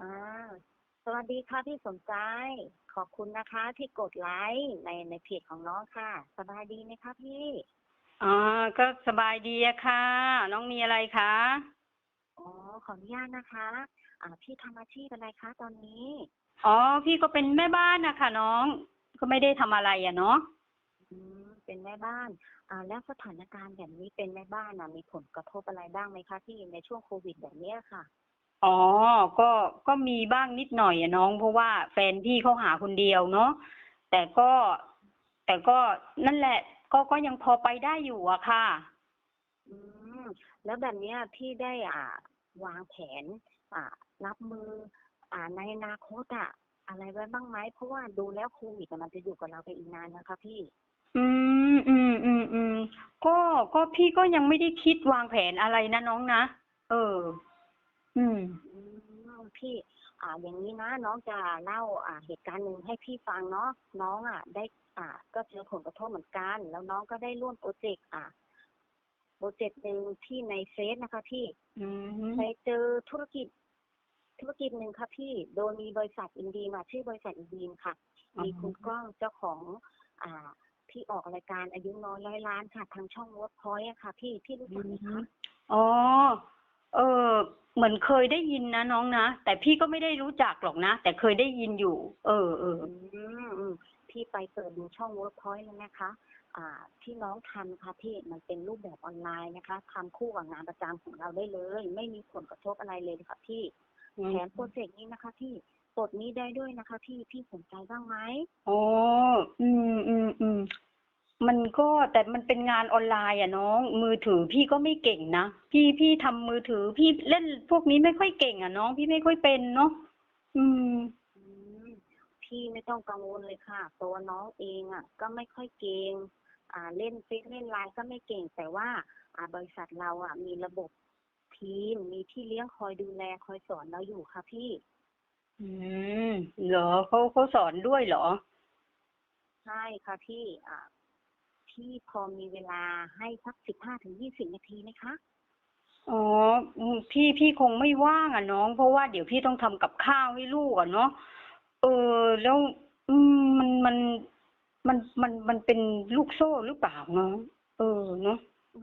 อ่าสวัสดีค่ะพี่สมใจ ขอบคุณนะคะ ที่กดไลค์ในในเพจของน้องค่ะ สบายดีไหมคะพี่ อ๋อ ก็สบายดีอะค่ะ น้องมีอะไรคะ อ๋อ ขออนุญาตนะคะ อ่า พี่ทำอาชีพอะไรคะตอนนี้ อ๋อ พี่ก็เป็นแม่บ้านนะคะน้อง ก็ไม่ได้ทำอะไรอะเนาะ อืม เป็นแม่บ้าน อ่า แล้วสถานการณ์แบบนี้เป็นแม่บ้านนะมีผลกระทบอะไรบ้างไหมคะพี่ในช่วงโควิดแบบเนี้ยค่ะ อ๋อ ก็ ก็มีบ้างนิดหน่อยอะน้อง เพราะว่าแฟนพี่เขาหาคนเดียวเนาะ แต่ก็ แต่ก็นั่นแหละ ก็ ก็ยังพอไปได้อยู่อะค่ะ อืมแล้วแบบเนี้ยพี่ได้อ่าวางแผน อ่า รับมือ อ่าในอนาคตอะอะไรไว้บ้างไหมเพราะว่าดูแล้วโควิดอะมันจะอยู่กับเราไปอีกนานนะคะพี่ อืม อืม อืม อืม ก็ ก็พี่ก็ยังไม่ได้คิดวางแผนอะไรนะน้องนะ เออ อืมอืมพี่อ่าอย่างนี้นะน้องจะเล่าอ่าเหตุการณ์หนึ่งให้พี่ฟังเนาะน้องอะ ได้อ่า ก็เจอผลกระทบเหมือนกัน แล้วน้องก็ได้ร่วมโปรเจกต์อ่าโปรเจกต์หนึ่งที่ในเฟซนะคะพี่อืมไปเจอธุรกิจ ธุรกิจหนึ่งค่ะพี่โดยมีบริษัทอินดีมาชื่อบริษัทอินดีมค่ะอ๋อมีคุณก้องเจ้าของ อ่าที่ออกรายการอายุน้อยร้อยล้านค่ะ ทางช่องวอร์พอยต์อะค่ะ พี่พี่รู้จักไหมคะอ๋อ เออเหมือนเคยได้ยินนะน้องนะ แต่พี่ก็ไม่ได้รู้จักหรอกนะ แต่เคยได้ยินอยู่ เออเออ อืมอืมพี่ไปเปิดดูช่อง Workpoint แล้วนะคะ อ่า ที่น้องทำค่ะพี่มันเป็นรูปแบบออนไลน์นะคะทำคู่กับงานประจำของเราได้เลย ไม่มีผลกระทบอะไรเลยค่ะพี่อืม แถมโปรเจกต์นี้นะคะพี่ปลดหนี้ได้ด้วยนะคะพี่พี่สนใจบ้างไหมอ๋ออืมอืมอืม มันก็แต่มันเป็นงานออนไลน์อะน้อง มือถือพี่ก็ไม่เก่งนะพี่พี่ทำมือถือพี่เล่นพวกนี้ไม่ค่อยเก่งอะน้อง พี่ไม่ค่อยเป็นเนาะอืม อืมพี่ไม่ต้องกังวลเลยค่ะ ตัวน้องเองอะก็ไม่ค่อยเก่งอ่าเล่นเฟซเล่นไลน์ก็ไม่เก่ง แต่ว่าอ่าบริษัทเราอะมีระบบทีมมีที่เลี้ยงคอยดูแลคอยสอนเราอยู่ค่ะพี่ อืมเหรอเขาเขาสอนด้วยเหรอ ใช่ค่ะพี่ อ่า พี่พอมีเวลาให้สักสิบห้าถึงยี่สิบนาทีไหมคะ อ๋ออืมพี่พี่คงไม่ว่างอะน้อง เพราะว่าเดี๋ยวพี่ต้องทำกับข้าวให้ลูกอะเนาะเออแล้วอืมมันมันมันมันมันเป็นลูกโซ่หรือเปล่าเนาะเออเนาะอื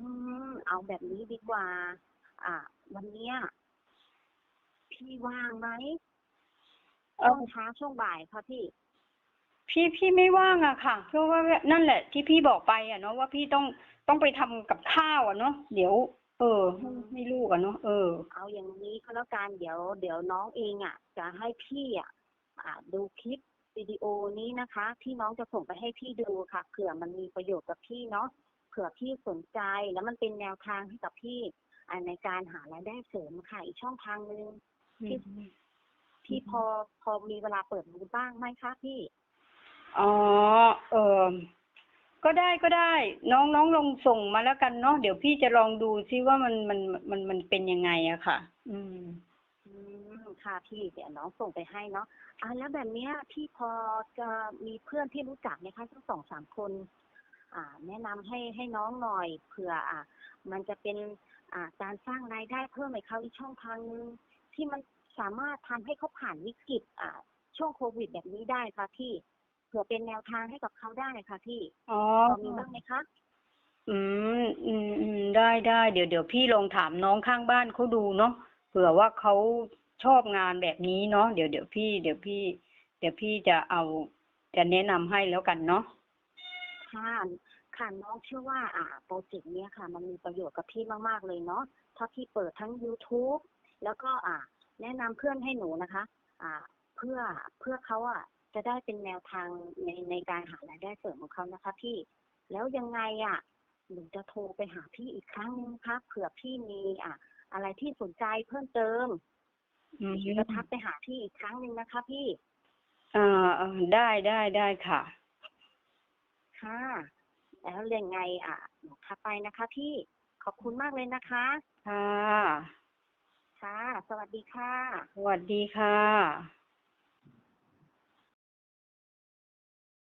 มเอาแบบนี้ดีกว่า อ่า วันเนี้ยพี่ว่างไหมเออ ช่วงเช้าช่วงบ่ายค่ะพี่ พี่พี่ไม่ว่างอะค่ะ เพราะว่านั่นแหละที่พี่บอกไปอะเนาะว่าพี่ต้องต้องไปทำกับข้าวอะเนาะเดี๋ยว เออให้ให้ลูกอะเนาะเออ เอาอย่างนี้ก็แล้วกันเดี๋ยว เดี๋ยวน้องเองอะ จะให้พี่อะอ่าดูคลิปวิดีโอนี้นะคะ ที่น้องจะส่งไปให้พี่ดูค่ะเผื่อมันมีประโยชน์กับพี่เนาะเผื่อพี่สนใจแล้วมันเป็นแนวทางให้กับพี่อ่าในการหารายได้เสริมค่ะอีกช่องทางหนึ่งที่พี่พอพอมีเวลาเปิดดูบ้างไหมคะพี่ อ๋อ เออก็ได้ก็ได้ น้องน้องลองส่งมาแล้วกันเนาะเดี๋ยวพี่จะลองดูซิว่ามันมันมันมันเป็นยังไงอะค่ะ อืม อืมค่ะพี่เดี๋ยวน้องส่งไปให้เนาะอ่าแล้วแบบเนี้ยพี่พอจะมีเพื่อนที่รู้จักไหมคะสักสองสามคน อ่า แนะนำให้ให้น้องหน่อยเผื่อ อ่า มันจะเป็นอ่าการสร้างรายได้เพิ่มให้เขาอีกช่องทางนึงที่มันสามารถทำให้เขาผ่านวิกฤตอ่า ช่วงโควิดแบบนี้ได้ค่ะพี่ ผื่อเป็นแนวทางให้กับเขาได้ค่ะพี่อ๋อพอมีบ้างไหมคะอืมอืมอืมได้ได้เดี๋ยวเดี๋ยวพี่ลองถามน้องข้างบ้านเขาดูเนาะเผื่อว่าเขาชอบงานแบบนี้เนาะเดี๋ยวเดี๋ยวพี่เดี๋ยวพี่ เดี๋ยวพี่จะเอาจะแนะนำให้แล้วกันเนาะค่ะค่ะน้องเชื่อว่า อ่าโปรเจกต์เนี้ยค่ะ มันมีประโยชน์กับพี่มากๆเลยเนาะถ้าพี่เปิดทั้ง YouTube แล้วก็อ่า แนะนำเพื่อนให้หนูนะคะ อ่า เพื่อเพื่อเขาอะ จะได้เป็นแนวทางในในการหารายได้เสริมของเขานะคะ พี่ แล้วยังไงอะหนูจะโทรไปหาพี่อีกครั้งนึงค่ะเผื่อพี่มีอ่าอะไรที่สนใจเพิ่มเติมอืมหนูจะทักไปหาพี่อีกครั้งหนึ่งนะคะ พี่อ่าอ่าได้ได้ได้ค่ะ ค่ะ แล้วยังไง อะหนูทักไปนะคะ พี่ขอบคุณมากเลยนะคะ ค่ะ ค่ะ สวัสดีค่ะ สวัสดีค่ะ